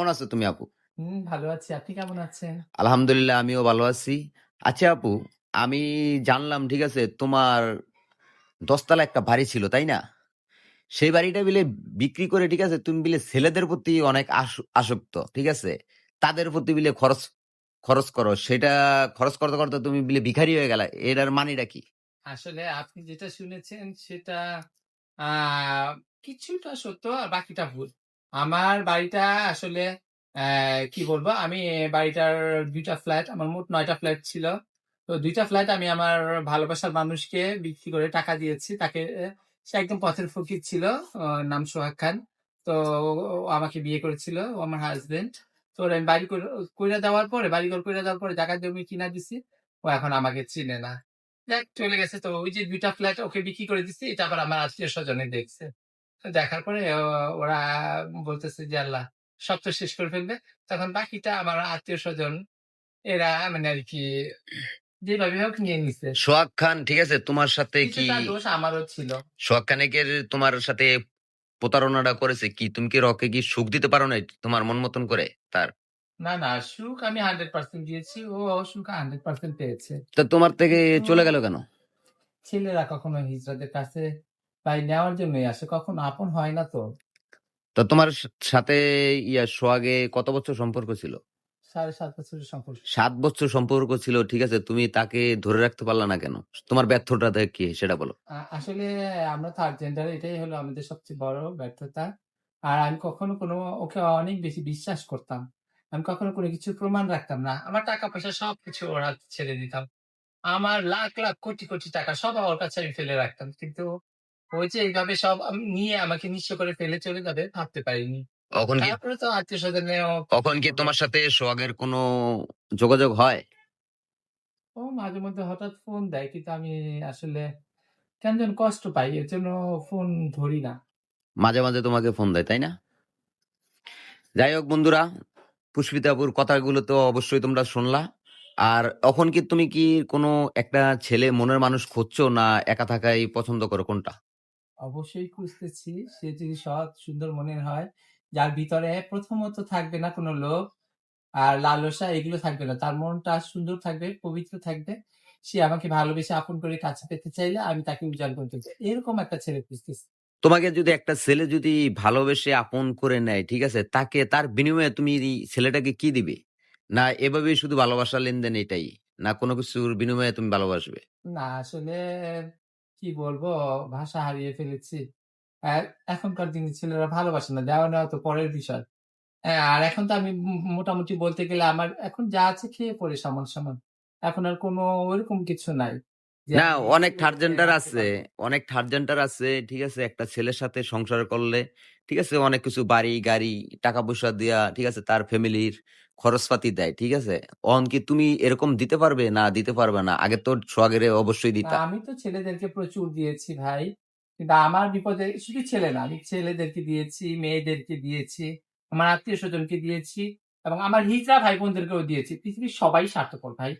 কেমন আছো তুমি আপু? ভালো আছি। আপনি কেমন আছেন? আলহামদুলিল্লাহ আমিও ভালো আছি। আচ্ছা আপু আমি জানলাম ঠিক আছে তোমার দশতলা একটা বাড়ি ছিল তাই না? সেই বাড়িটা বিলে বিক্রি করে ঠিক আছে তুমি বিলে ছেলেদের প্রতি অনেক আসক্ত ঠিক আছে? তাদের প্রতি বিলে খরচ খরচ করো। সেটা খরচ করতে করতে তুমি বিলে ভিখারি হয়ে গেলা। এটার মানিটা কি? আসলে আপনি যেটা শুনেছেন সেটা কিছুটা সত্য আর বাকিটা ভুল। আমার বাড়িটা আসলে কি বলব? আমি বাড়িটার ২ টা ফ্ল্যাট, আমার মোট ৯ টা ফ্ল্যাট ছিল। তো ২ টা ফ্ল্যাট আমি আমার ভালোবাসার মানুষকে বিক্রি করে টাকা দিয়েছি। তাকে সে একদম পথের ফকির ছিল। নাম সোহাগ খান। তো আমাকে বিয়ে করেছিল। আমার হাসব্যান্ড। তো আমি বাড়ি কইরা দেওয়ার পরে, বাড়িঘর কইরা দেওয়ার পরে জায়গা জমি কিনা দিছি। ও এখন আমাকে চিনে না। যাক চলে গেছে তো ওই যে ২ টা ফ্ল্যাট ওকে বিক্রি করে দিছি। এটা আবার আমার আত্মীয়স্বজনে দেখছে। দেখার পরে ওরা বলতেছে যে, "আল্লাহ সব তো শেষ করে ফেলবে।" তখন বাকিটা আমার আত্মীয় স্বজন এরা মানে আরকি যেভাবে হোক নিয়ে নিছে। সোহাগ খান ঠিক আছে তোমার সাথে কি দোষ আমারও ছিল। সোহাগ খানেকের তোমার সাথে প্রতারণাটা করেছে কি তুমি কি রকে কি সুখ দিতে পারো না তোমার মন মতন করে তার না, না সুখ আমি 100% দিয়েছি। ও সুখ 100% পেয়েছে। তা তোমার থেকে চলে গেল কেন ছেলেরা কখনো হিজড়াদের কাছে ভাই নেওয়ার জন্যই আসে। কখনো আপন হয় না তো। তো তোমার সাথে ইয়া সোহাগে কত বছর সম্পর্ক ছিল ৭.৫ বছরের সম্পর্ক। সাত বছর সম্পর্ক ছিল ঠিক আছে তুমি তাকে ধরে রাখতে পারলা না কেন তোমার ব্যর্থটা কি সেটা বলো আসলে আমরা থার্ড জেন্ডার এটাই হলো আমাদের সবচেয়ে বড় ব্যর্থতা। আর আমি কখনো কোনো ওকে অনেক বেশি বিশ্বাস করতাম। আমি কখনো কোনো কিছুর প্রমাণ রাখতাম না। আমার টাকা-পয়সা সবকিছু ওর হাতে ছেড়ে দিতাম। আমার লাখ, লাখ কোটি, কোটি টাকা সব ওর কাছে আমি ফেলে রাখতাম। কিন্তু যে এইভাবে সব নিয়ে আমাকে নিঃস্ব করে ফেলে চলে যাবে ভাবতে পারিনি। কি তারপরে তো আত্মীয়স্বজনেও কখন কি তোমার সাথে সোহাগের কোনো যোগাযোগ হয় ও মাঝে মধ্যে হঠাৎ ফোন দেয় কিন্তু আমি আসলে কেন যেন কষ্ট পাই। এর জন্য ফোন ধরি না। মাঝে মাঝে তোমাকে ফোন দেয় তাই না যাই হোক বন্ধুরা পুষ্পিতাপুর কথাগুলো তো অবশ্যই তোমরা শুনলা আর এখন কি তুমি কি কোনো একটা ছেলে মনের মানুষ খুঁজছো না একা থাকাই পছন্দ করো কোনটা অবশ্যই খুঁজতেছি। সে যদি সৎ সুন্দর মনের হয়, যার ভিতরে প্রথমত থাকবে না কোনো লোভ আর লালসা এগুলো থাকবে না। তার মনটা সুন্দর থাকবে, পবিত্র থাকবে। সে আমাকে ভালোবেসে আপন করে কাছে পেতে চাইলে আমি তাকে উজাড় করতে চাই। এরকম একটা ছেলে খুঁজতেছি। তোমাকে যদি একটা ছেলে যদি ভালোবেসে আপন করে নেয় ঠিক আছে তাকে তার বিনিময়ে তুমি ছেলেটাকে কি দিবে না এভাবেই শুধু ভালোবাসা লেনদেন এটাই না কোনো কিছুর বিনিময়ে তুমি ভালোবাসবে না আসলে কি বলব ভাষা হারিয়ে ফেলেছি। আর এখনকার দিনে ছেলেরা ভালোবাসে না। দেওয়া নেওয়া তো পরের বিষয়। আর এখন তো আমি মোটামুটি বলতে গেলে আমার এখন যা আছে খেয়ে পড়ে সমান, সমান। এখন আর কোনো ওইরকম কিছু নাই। না অনেক থার্ড জেন্ডার আছে অনেক থার্ড জেন্ডার আছে ঠিক আছে একটা ছেলের সাথে সংসার করলে ঠিক আছে অনেক কিছু বাড়ি গাড়ি টাকা পয়সা দিয়া ঠিক আছে তার ফ্যামিলির খরচপাতি দেয় ঠিক আছে অন কি তুমি এরকম দিতে পারবে না দিতে পারবে না আগে তো সোয়াগেরে অবশ্যই দিতা আমি তো ছেলেদেরকে প্রচুর দিয়েছি ভাই। কিন্তু আমার বিপদে শুধু ছেলে না, আমি ছেলেদেরকে দিয়েছি, মেয়েদেরকে দিয়েছি, আমার আত্মীয় স্বজনকে দিয়েছি এবং আমার হিজড়া ভাই-বোনদেরকেও দিয়েছি। পৃথিবীর সবাই স্বার্থপর ভাই।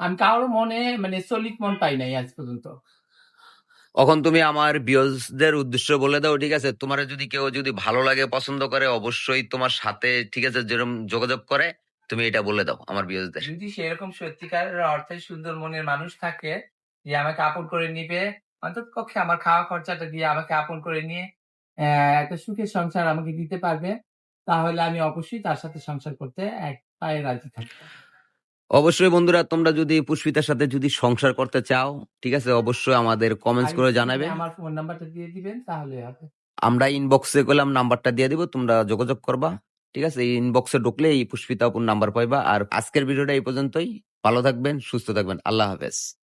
আমি কারও মনে মানে সলিড মন পাই নাই আজ পর্যন্ত। এখন তুমি আমার বিয়সদের উদ্দেশ্য বলে দাও, ঠিক আছে? তোমার যদি কেউ যদি ভালো লাগে, পছন্দ করে, অবশ্যই তোমার সাথে, ঠিক আছে যেরকম যোগাযোগ করে, তুমি এটা বলে দাও আমার বিয়সদের। যদি সেরকম সত্যিকারের অর্থে সুন্দর মনের মানুষ থাকে, যে আমাকে আপন করে নিবে অন্ততপক্ষে আমার খাওয়া খরচাটা দিয়ে আমাকে আপন করে নিয়ে একটা সুখের সংসার আমাকে দিতে পারবে, তাহলে আমি অবশ্যই তার সাথে সংসার করতে এক পায়ে রাজি থাকব। অবশ্যই বন্ধুরা তোমরা যদি পুষ্পিতার সাথে যদি সংসার করতে চাও ঠিক আছে অবশ্যই আমাদের কমেন্টস করে জানাবে। আমার ফোন নাম্বারটা দিয়ে দিবেন তাহলে হবে। আমরা ইনবক্সে করলাম নাম্বারটা দিয়ে দিব তোমরা যোগাযোগ করবা ঠিক আছে? এই ইনবক্সে ঢুকলে এই পুষ্পিতা আপুর নাম্বার পাইবা। আর আজকের ভিডিওটা এই পর্যন্তই। ভালো থাকবেন সুস্থ থাকবেন। আল্লাহ হাফেজ।